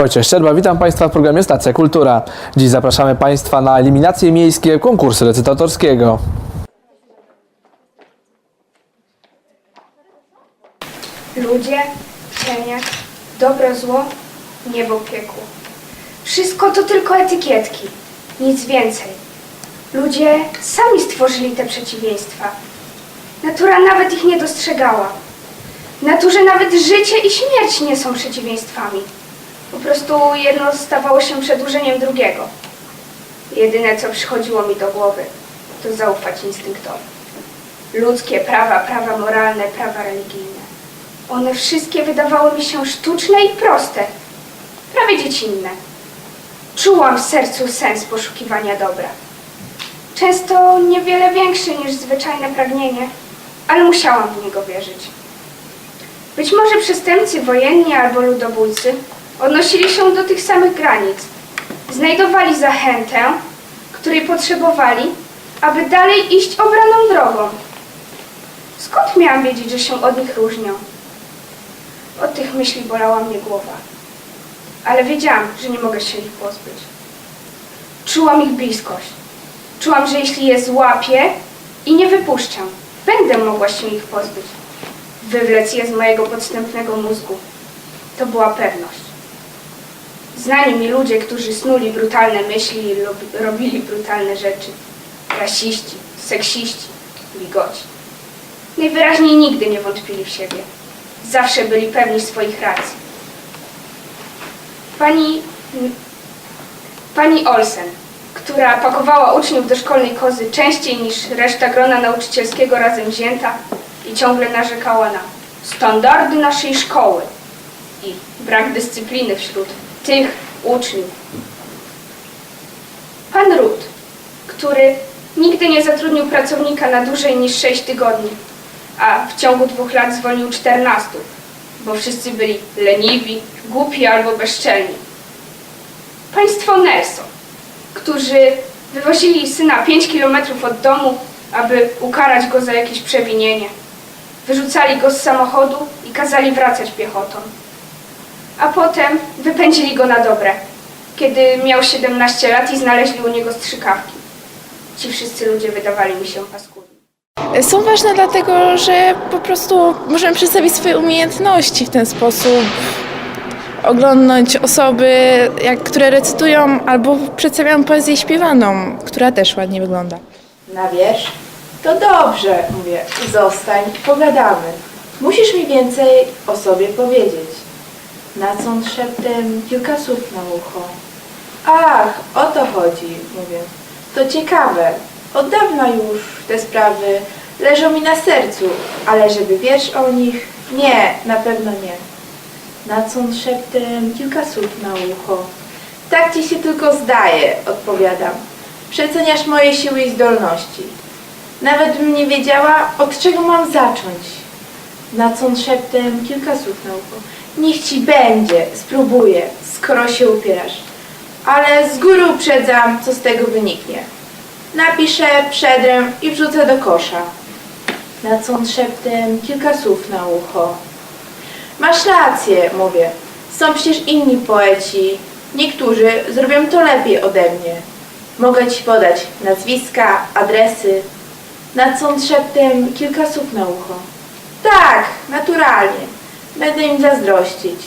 Wojciech Szczerba, witam Państwa w programie Stacja Kultura. Dziś zapraszamy Państwa na eliminacje miejskie konkursu recytatorskiego. Ludzie, cienie, dobro, zło, niebo, piekło. Wszystko to tylko etykietki, nic więcej. Ludzie sami stworzyli te przeciwieństwa. Natura nawet ich nie dostrzegała. W naturze nawet życie i śmierć nie są przeciwieństwami. Po prostu jedno stawało się przedłużeniem drugiego. Jedyne, co przychodziło mi do głowy, to zaufać instynktom. Ludzkie prawa, prawa moralne, prawa religijne. One wszystkie wydawały mi się sztuczne i proste, prawie dziecinne. Czułam w sercu sens poszukiwania dobra. Często niewiele większy niż zwyczajne pragnienie, ale musiałam w niego wierzyć. Być może przestępcy wojenni albo ludobójcy odnosili się do tych samych granic. Znajdowali zachętę, której potrzebowali, aby dalej iść obraną drogą. Skąd miałam wiedzieć, że się od nich różnią? Od tych myśli bolała mnie głowa. Ale wiedziałam, że nie mogę się ich pozbyć. Czułam ich bliskość. Czułam, że jeśli je złapię i nie wypuszczę, będę mogła się ich pozbyć. Wywlec je z mojego podstępnego mózgu. To była pewność. Znani mi ludzie, którzy snuli brutalne myśli i rob- robili brutalne rzeczy. Rasiści, seksiści, bigoci. Najwyraźniej nigdy nie wątpili w siebie. Zawsze byli pewni swoich racji. Pani, pani Olsen, która pakowała uczniów do szkolnej kozy częściej niż reszta grona nauczycielskiego razem wzięta i ciągle narzekała na standardy naszej szkoły i brak dyscypliny wśród tych uczniów. Pan Ruth, który nigdy nie zatrudnił pracownika na dłużej niż 6 tygodni, a w ciągu dwóch lat zwolnił 14, bo wszyscy byli leniwi, głupi albo bezczelni. Państwo Nelson, którzy wywozili syna 5 kilometrów od domu, aby ukarać go za jakieś przewinienie. Wyrzucali go z samochodu i kazali wracać piechotą. A potem wypędzili go na dobre, kiedy miał 17 lat i znaleźli u niego strzykawki. Ci wszyscy ludzie wydawali mi się paskudni. Są ważne dlatego, że po prostu możemy przedstawić swoje umiejętności w ten sposób. Oglądać osoby, jak, które recytują albo przedstawiają poezję śpiewaną, która też ładnie wygląda. Na wiersz? To dobrze, mówię, zostań, pogadamy. Musisz mi więcej o sobie powiedzieć. Nacąd szeptem kilka słów na ucho. Ach, o to chodzi, mówię. To ciekawe. Od dawna już te sprawy leżą mi na sercu, ale żeby wiersz o nich? Nie, na pewno nie. Nacąd szeptem kilka słów na ucho. Tak ci się tylko zdaje, odpowiadam. Przeceniasz moje siły i zdolności. Nawet bym nie wiedziała, od czego mam zacząć. Nacąd szeptem kilka słów na ucho. Niech ci będzie, spróbuję, skoro się upierasz. Ale z góry uprzedzam, co z tego wyniknie. Napiszę, przedrę i wrzucę do kosza. Nacąd szeptem kilka słów na ucho. Masz rację, mówię. Są przecież inni poeci. Niektórzy zrobią to lepiej ode mnie. Mogę ci podać nazwiska, adresy. Nacąd szeptem kilka słów na ucho. Tak, naturalnie. Będę im zazdrościć.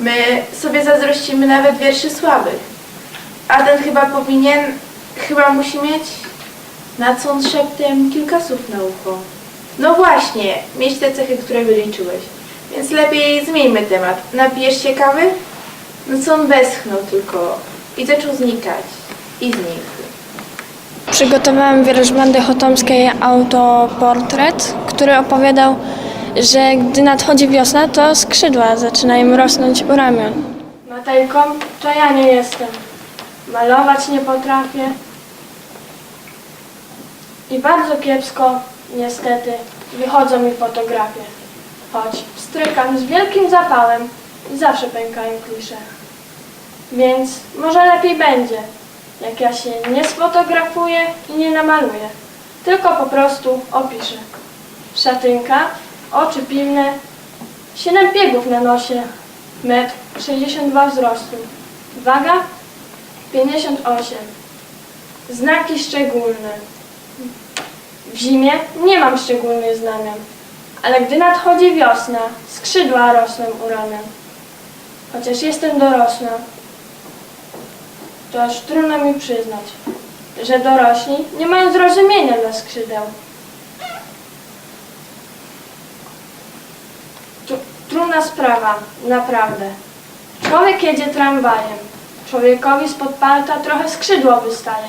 My sobie zazdrościmy nawet wierszy słabych. A ten chyba powinien, chyba musi mieć nacąd szeptem kilka słów na ucho. No właśnie, mieć te cechy, które wyliczyłeś. Więc lepiej zmieńmy temat. Napijesz się kawy? No co on westchnął tylko i zaczął znikać. I znikł. Przygotowałam wiersz Bandy Chotomskiej autoportret, który opowiadał, że gdy nadchodzi wiosna, to skrzydła zaczynają rosnąć u ramion. Matejką to ja nie jestem. Malować nie potrafię. I bardzo kiepsko, niestety, wychodzą mi fotografie. Choć strykam z wielkim zapałem i zawsze pękają klisze. Więc może lepiej będzie, jak ja się nie sfotografuję i nie namaluję, tylko po prostu opiszę. Szatynka, oczy pilne, siedem piegów na nosie, metr 62 wzrostu. Waga 58. Znaki szczególne. W zimie nie mam szczególnych znamion, ale gdy nadchodzi wiosna, skrzydła rosną u ramion. Chociaż jestem dorosła, to aż trudno mi przyznać, że dorośli nie mają zrozumienia dla skrzydeł. Trudna sprawa, naprawdę. Człowiek jedzie tramwajem. Człowiekowi spod palta trochę skrzydło wystaje.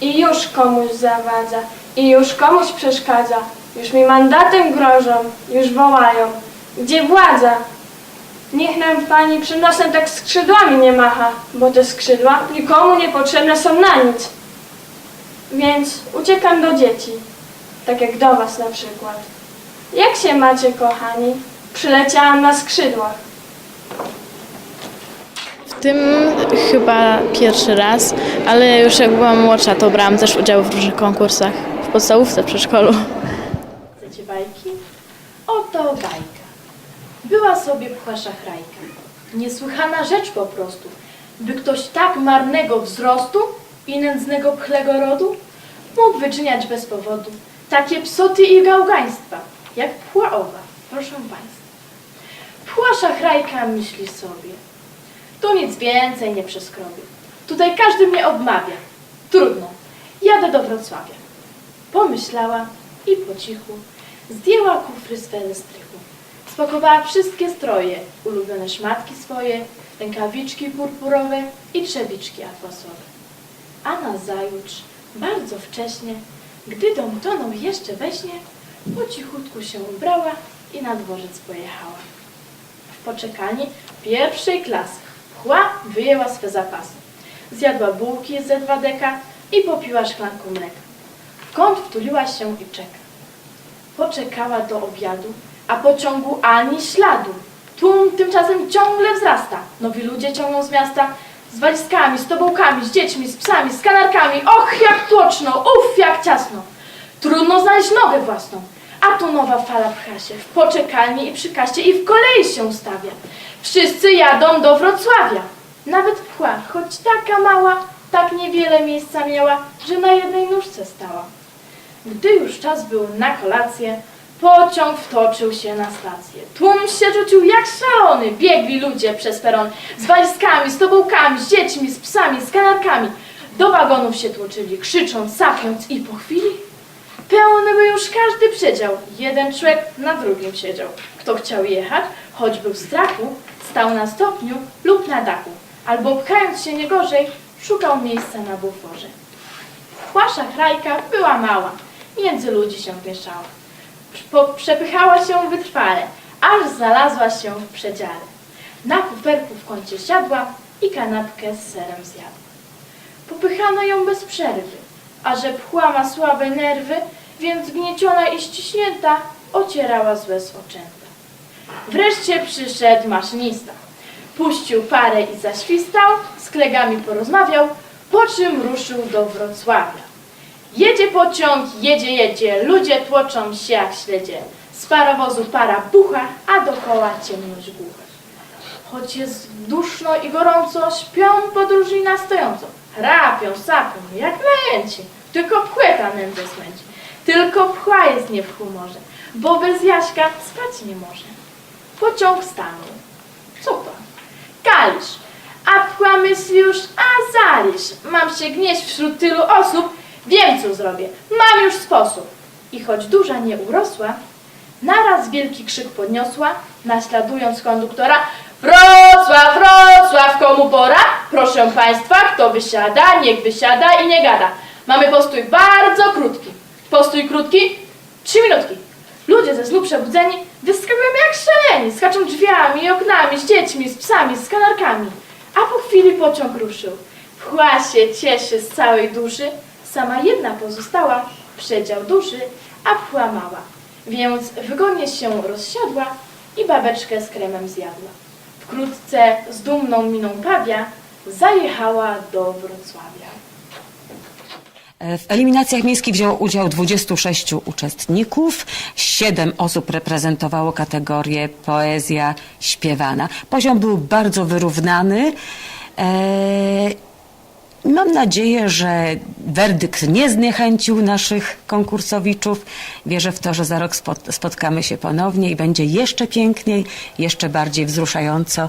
I już komuś zawadza, i już komuś przeszkadza. Już mi mandatem grożą, już wołają. Gdzie władza? Niech nam pani przed nosem tak skrzydłami nie macha, bo te skrzydła nikomu niepotrzebne są na nic. Więc uciekam do dzieci, tak jak do was na przykład. Jak się macie, kochani? Przyleciałam na skrzydłach. W tym chyba pierwszy raz, ale już jak byłam młodsza, to brałam też udział w różnych konkursach. W podstawówce, w przedszkolu. Chcecie bajki? Oto bajka. Była sobie pchła szachrajka. Niesłychana rzecz po prostu, by ktoś tak marnego wzrostu i nędznego pchlego rodu mógł wyczyniać bez powodu takie psoty i gałgaństwa, jak pchła owa, proszę Państwa. Pchła szachrajka myśli sobie, tu nic więcej nie przeskrobię. Tutaj każdy mnie obmawia. Trudno, jadę do Wrocławia. Pomyślała i po cichu zdjęła kufry swe ze strychu. Spakowała wszystkie stroje, ulubione szmatki swoje, rękawiczki purpurowe i trzewiczki atłasowe. A nazajutrz, bardzo wcześnie, gdy dom tonął jeszcze we śnie, po cichutku się ubrała i na dworzec pojechała. Poczekalni pierwszej klasy pchła wyjęła swe zapasy. Zjadła bułki ze dwa deka i popiła szklanką mleka. W kąt wtuliła się i czeka. Poczekała do obiadu, a pociągu ani śladu. Tłum tymczasem ciągle wzrasta. Nowi ludzie ciągną z miasta z walizkami, z tobołkami, z dziećmi, z psami, z kanarkami. Och, jak tłoczno, uff, jak ciasno. Trudno znaleźć nogę własną. A tu nowa fala pcha się w poczekalni i przy kaście i w kolei się ustawia. Wszyscy jadą do Wrocławia. Nawet pchła, choć taka mała, tak niewiele miejsca miała, że na jednej nóżce stała. Gdy już czas był na kolację, pociąg wtoczył się na stację. Tłum się rzucił jak szalony, biegli ludzie przez peron z walizkami, z tobołkami, z dziećmi, z psami, z kanarkami. Do wagonów się tłoczyli, krzycząc, sapiąc i po chwili pełny był już każdy przedział. Jeden człowiek na drugim siedział. Kto chciał jechać, choć był w strachu, stał na stopniu lub na dachu, albo pchając się nie gorzej, szukał miejsca na buforze. Pchła szachrajka była mała, między ludzi się mieszała. Po, przepychała się wytrwale, aż znalazła się w przedziale. Na kuferku w kącie siadła i kanapkę z serem zjadła. Popychano ją bez przerwy, a że pchła ma słabe nerwy, więc gnieciona i ściśnięta ocierała złe swoczęta. Wreszcie przyszedł maszynista. Puścił parę i zaświstał, z kolegami porozmawiał, po czym ruszył do Wrocławia. Jedzie pociąg, jedzie, jedzie, ludzie tłoczą się jak śledzie. Z parowozu para bucha, a dokoła ciemność głucha. Choć jest duszno i gorąco, śpią podróżni na stojąco. Chrapią, sapią, jak najęci. Tylko pchłeta nędzę smęci. Tylko pchła jest nie w humorze, bo bez Jaśka spać nie może. Pociąg stanął. To? Kalisz. A pchła myśli już, a zalisz. Mam się gnieść wśród tylu osób, wiem co zrobię. Mam już sposób. I choć duża nie urosła, naraz wielki krzyk podniosła, naśladując konduktora. Wrocław, Wrocław, komu pora? Proszę Państwa, kto wysiada, niech wysiada i nie gada. Mamy postój bardzo krótki. Postój krótki? Trzy minutki. Ludzie ze snu przebudzeni wyskakują jak szaleni, skaczą drzwiami oknami, z dziećmi, z psami, z kanarkami. A po chwili pociąg ruszył. Pchła się cieszy z całej duszy, sama jedna pozostała, przedział duży, a pchła mała. Więc wygodnie się rozsiadła i babeczkę z kremem zjadła. Wkrótce z dumną miną pawia zajechała do Wrocławia. E, w eliminacjach miejskich wzięło udział 26 uczestników. Siedem osób reprezentowało kategorię poezja śpiewana. Poziom był bardzo wyrównany. Eee... Mam nadzieję, że werdykt nie zniechęcił naszych konkursowiczów. Wierzę w to, że za rok spotkamy się ponownie i będzie jeszcze piękniej, jeszcze bardziej wzruszająco.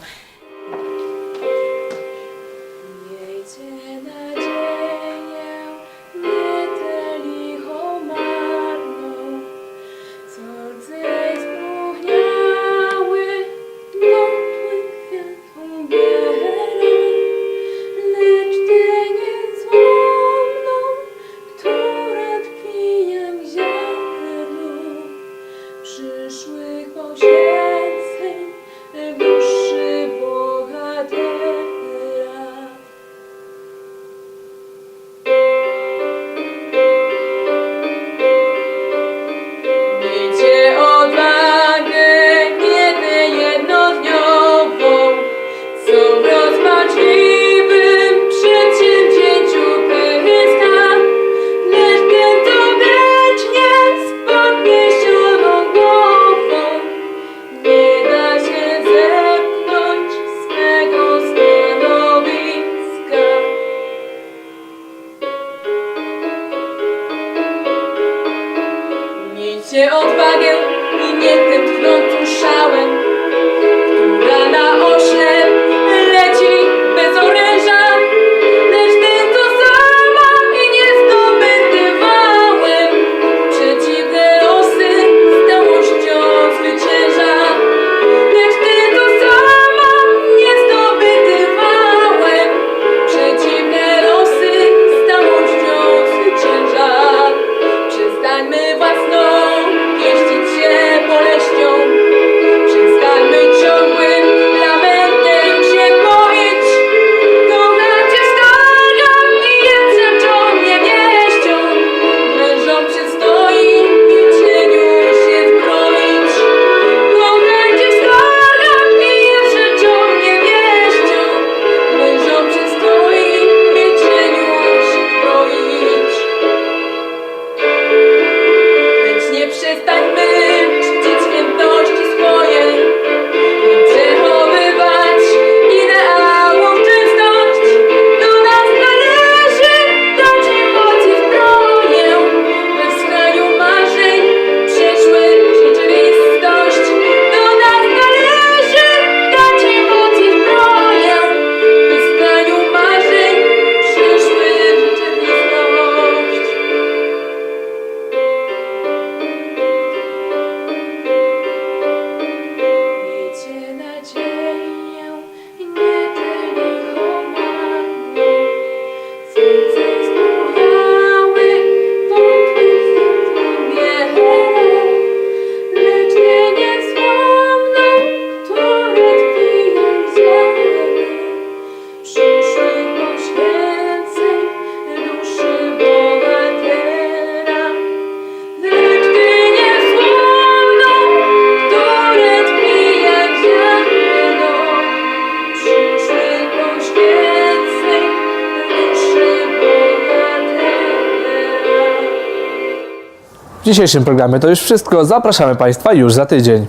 W dzisiejszym programie to już wszystko. Zapraszamy Państwa już za tydzień.